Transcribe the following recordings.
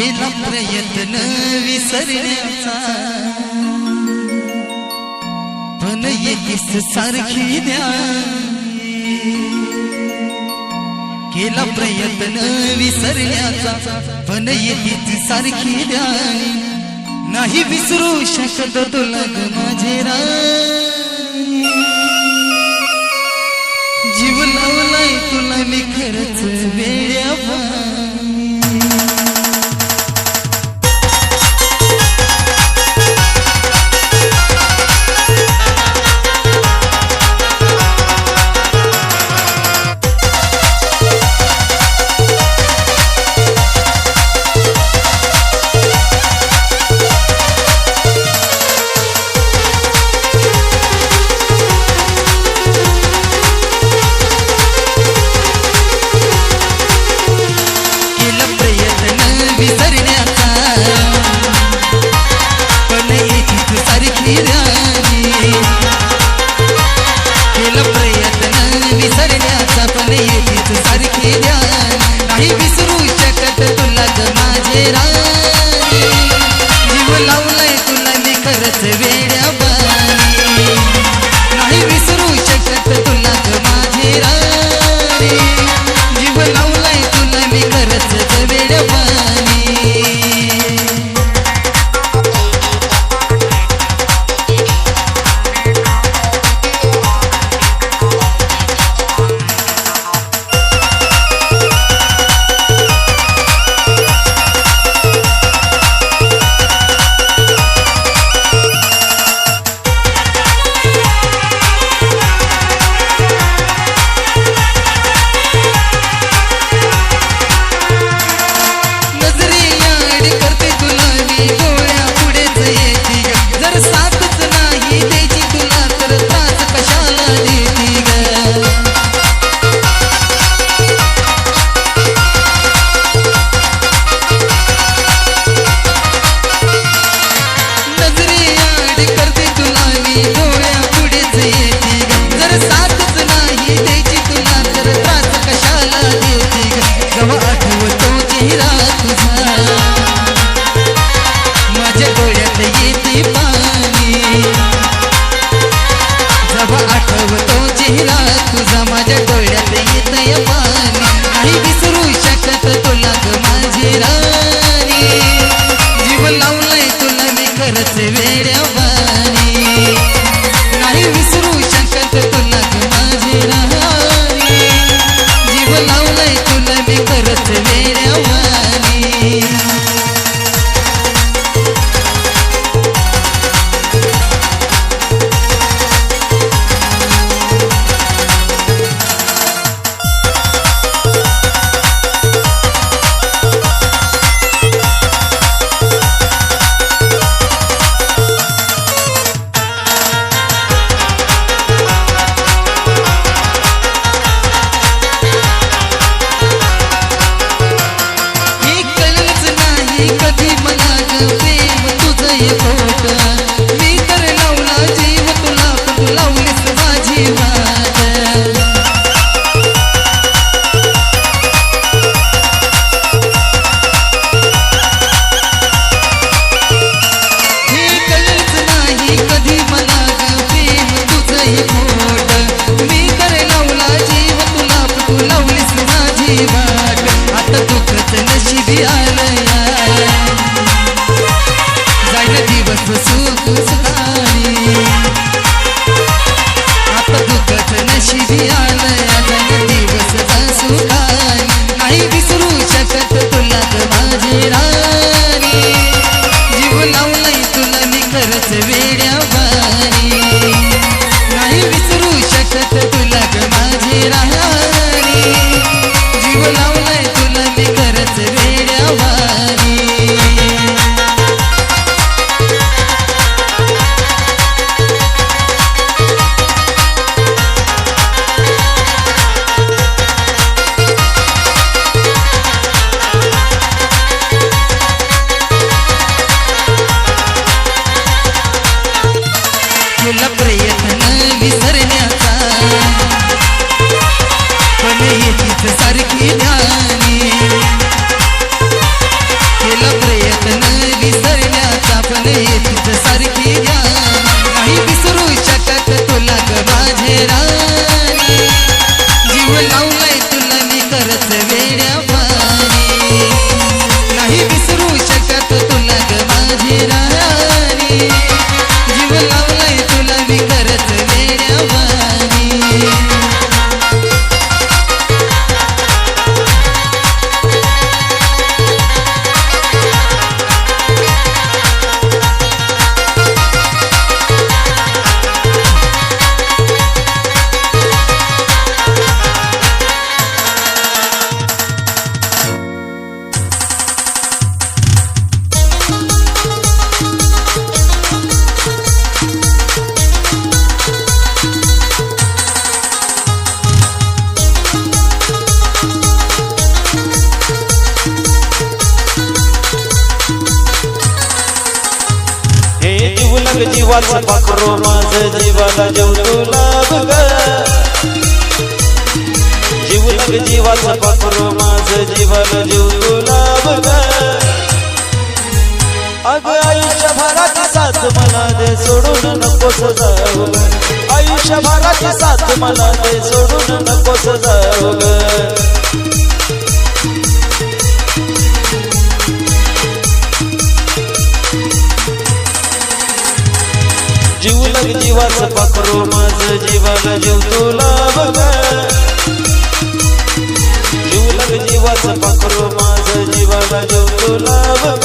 केला प्रयत्न विसरण्याचा. पण येस सारखी द्या केला प्रयत्न विसरण्याचा पण येस सारखी द्या नाही विसरू शकत तुला माझे जीव लावलाय तुला मी खरंच वेळ्या नकोस जाऊ ग. आयुष्यभराची साथ मला ते सोडून नकोस जाऊ जीव लग जीवाच पाखरो माझ जीवाला जीव तुला बघ जीव लग जीवाच पाखरो माझ जीवाला जीव तुला बघ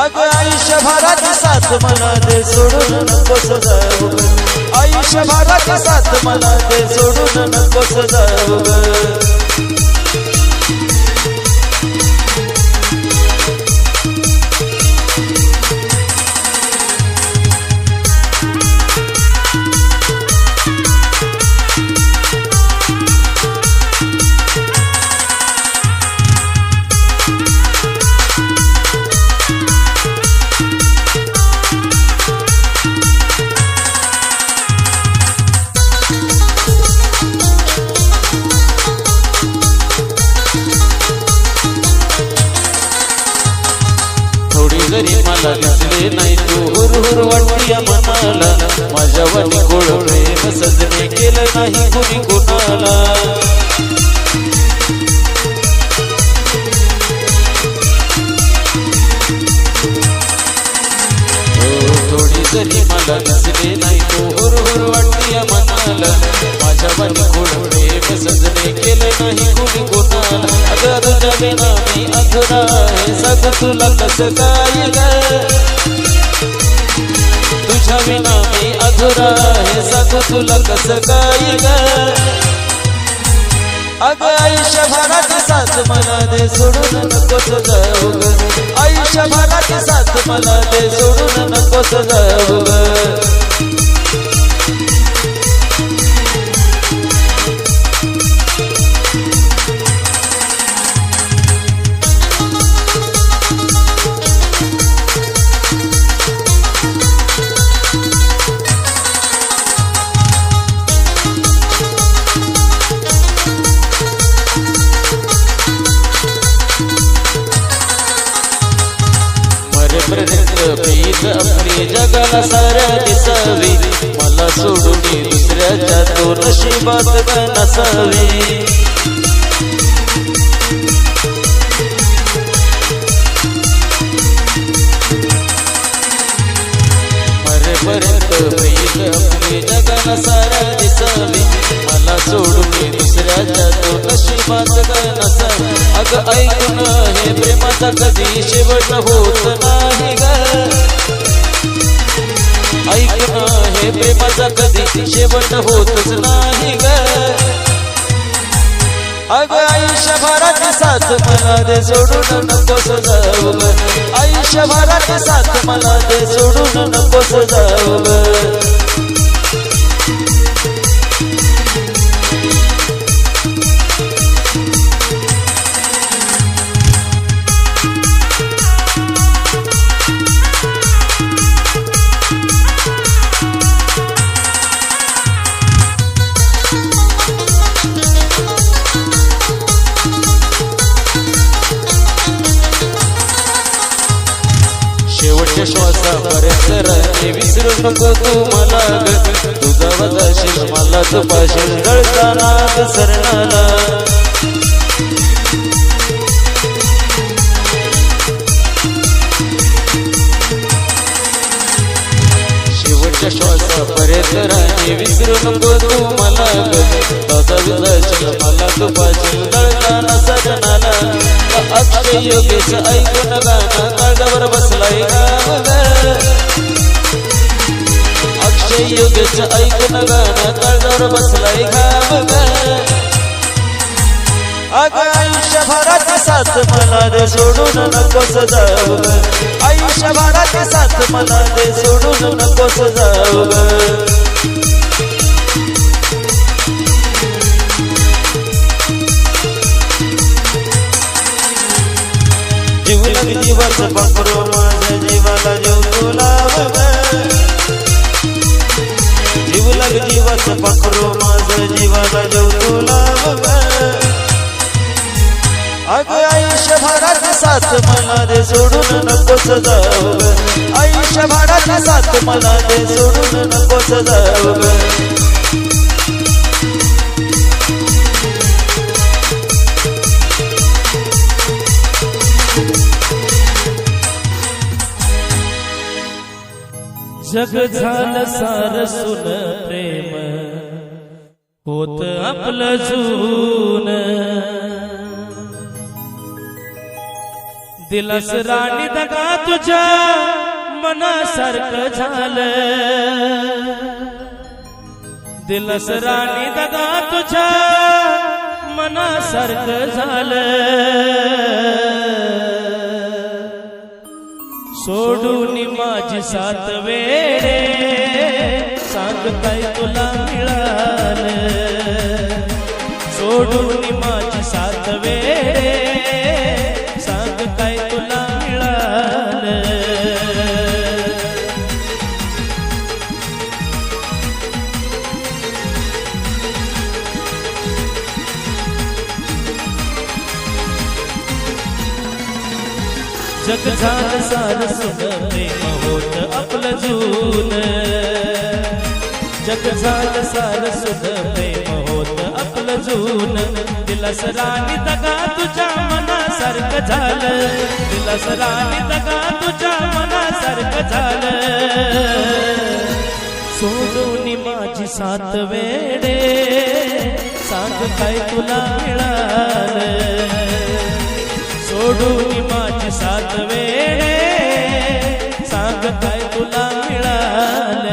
अग आयुष्यभराची साथ मला दे सोडून नकोस जाऊ ग. आयुष्यभराची साथ मला दे सोडून नकोस जाऊ मनाला माझ्या वाटी गोड प्रेम सजने केलं नाही कुणी कुणाला. हो, जरी मला दिसले नाही तो हुर हुर वाटली मनाला. माझ्या वाटी गोड प्रेम सजने केलं नाही कुणी कोणाला. अगर तुझ्या नामी अधुरा आहे सग तुला कसं काय विना मी अधुरा आहे सग तुला कसं काय ग अग आयुष्यभराची साथ मला दे सोडून नकोस जाऊ ग आयुष्यभराची साथ मला दे सोडून नकोस जाऊ दुसऱ्याच्या तो नसावी. मरेपर्यंत आपली जगाला दिसावी. मला सोडून दुसऱ्याच्या तो नशिबात नसावी. अगं ऐकून हे प्रेमाचा कधी शेवट होत नाही ग. ऐक हे प्रेमाचा कधी? शेवट होतच नाही ग. अग आयुष्यभरात साथ मला दे सोडून नकोस जाऊ आयुष्यभरात साथ मला दे सोडून नकोस जाऊ नको तू मला ग तुझा वजाशील मला तुपाशील सरणाला. शेवटच्या श्वासापर्यंत विसरू नको तू मला ग ताजा मला तुपाशील जळताना सरणाला. अक्षय योगेश ऐकून गाणं काळजावर बसलाय गाव आमचे अक्षय ऐकून गाणं काळजावर बसलाय गाव ग अगं साथ मला दे सोडून नकोस जाऊ आयुष्यभरात आयुष्यभराची साथ मला दे सोडून नकोस जाऊ जीवन जीवलग जीवाच माझ्या जीवाला जीव तुला माझ्या जीवाला जीव तुला साथ मला दे सोडून नकोस जाऊ ग साथ मला सोडून नकोस जग झालं सार सुन प्रेम. होत आपलं जून दिलस राणी दगा तुझ्या मनासारखं झालं. दिलस राणी दगा तुझ्या मनासारखं झालं. सोडून माझी सात वेळे सांग काय तुला मिळालं? सोडून माझी सात वेळे जग झाल सार सुन प्रेम होत आपलं जून. जग झाल सार सुन प्रेम होत आपलं जून. दिलस राणी दगा तुझ्या मनासारखं झालं. दिलस राणी दगा तुझ्या मनासारखं झालं. सोडून माझी सात वेडे. सांग काय तुला मिळालं? सोडून माझी सात वेळे सांग काय तुला मिळालं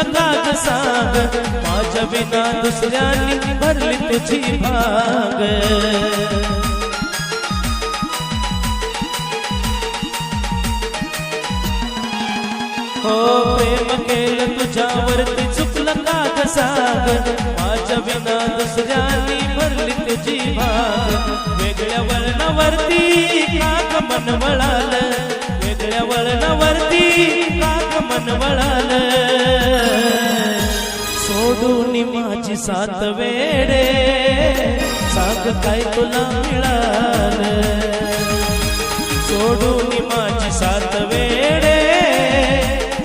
नका चुकलं सांग माझ्या विना दुसऱ्यांनी भरली तुझी भाग. हो प्रेम केलं तुझ्यावरती चुकलं का ग सांग. माझ्या विना दुसऱ्यांनी भरली तुझी भाग. वेगळ्या वर्णावरती काग मन वळाल वेगळ्या वर्णावरती काग मन वळाल सोडून माझी सात वेडे सांग काय तुला मिळालं सोडून माझी सात वेडे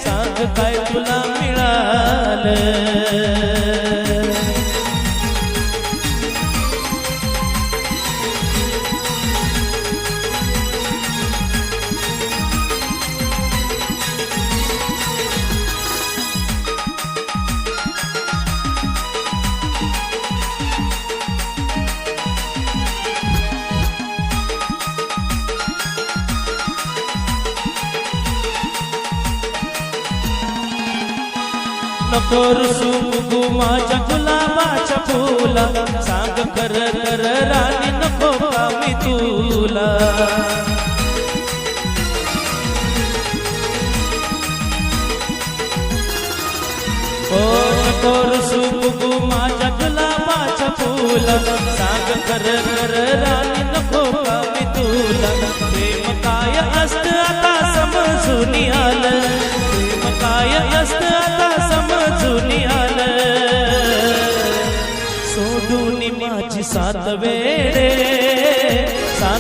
सांग काय तुला मिळालं नको रुसू बुगू गुमाच्या गुलाबाच्या फुला. सांग कर कर राणी नको मी तुला. ओ नको रुसू बुगू गुलाबाच्या फुला. सांग कर कर राणी नको मी तुला. प्रेम काय असत आता समजून आलं.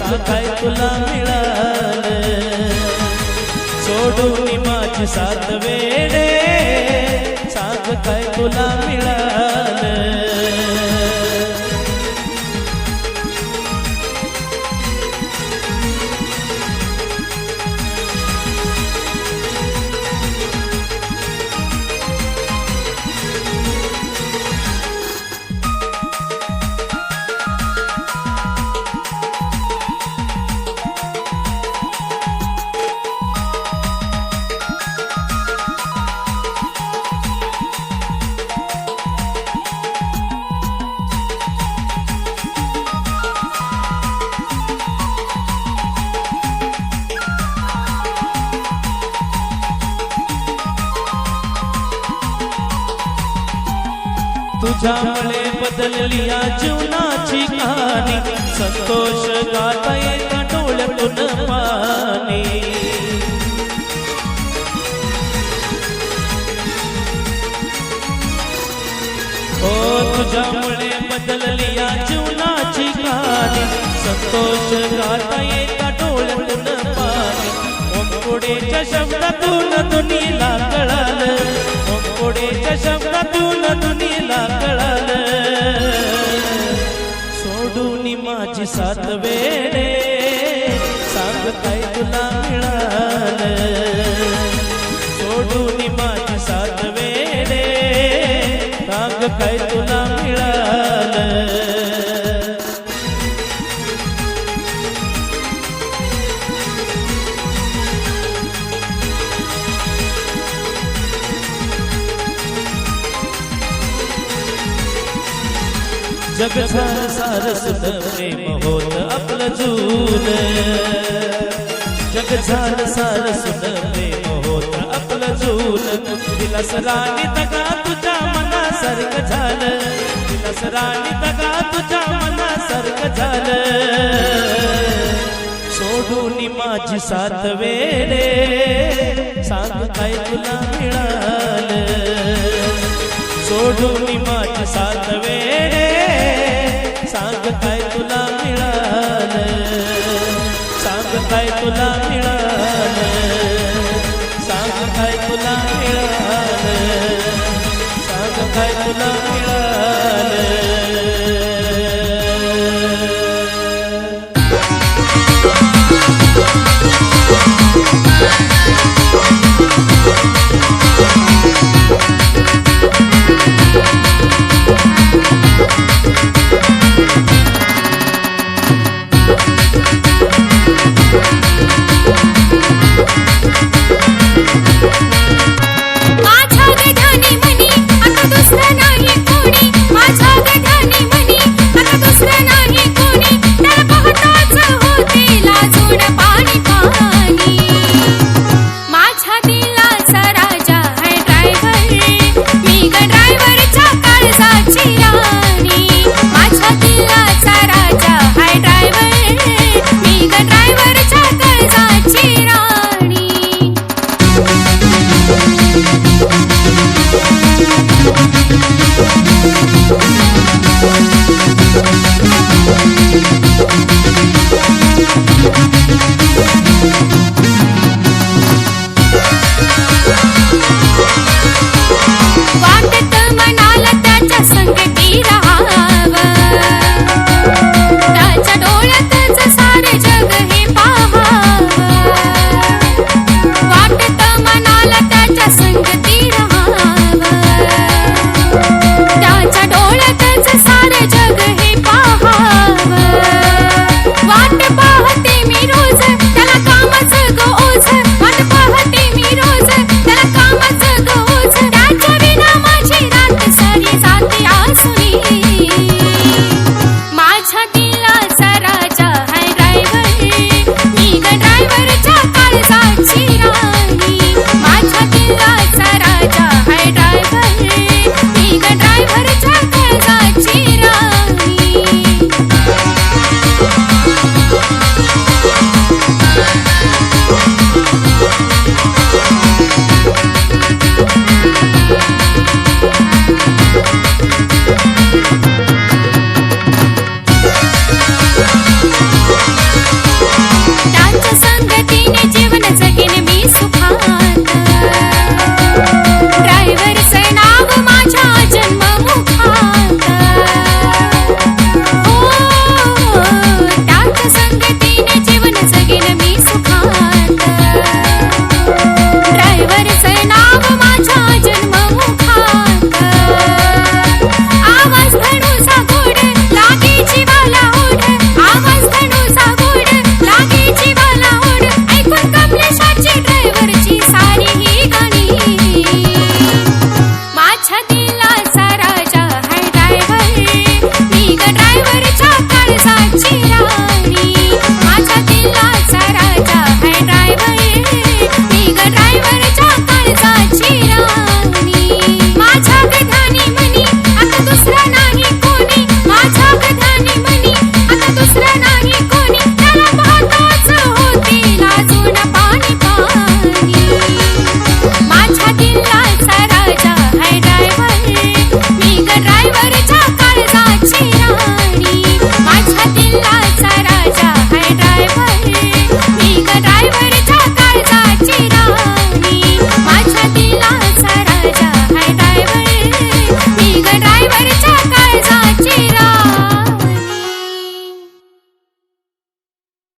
सात काय तुला मिळालं सोडून माझी सात वेळे सात काय तुला मिळालं बदलली या जीवनाची कहाणी. संतोष गाता येता डोळ्यातून पाणी हो तुझ्यामुळे बदलली या जीवनाची कहाणी. संतोष गाता येता डोळ्यातून पाणी ओम पुढेच्या शब्दातून दुनियेला कळालं? सोडेच्या शब्दातून दुनीला कळालं. सोडून माझी सात वेळे सांग काय तुला मिळाल. सोडून माझी सात वेळे सांग काय तुला जग सार सार सुत प्रेम होत आपलं जून जग सार सार सुत प्रेम होत आपलं जून दिलास राणी तगा तुझ्या मनासारखं झालं. दिलास राणी तगा तुझ्या मनासारखं झालं. सोडून माझी सात वेळे सांग काय तुला मिळालं? सोडून माझी सात वेळे सांग काय तुला मिळालं. सांग काय तुला मिळालं. सांग काय तुला मिळालं. सांग काय तुला मिळालं.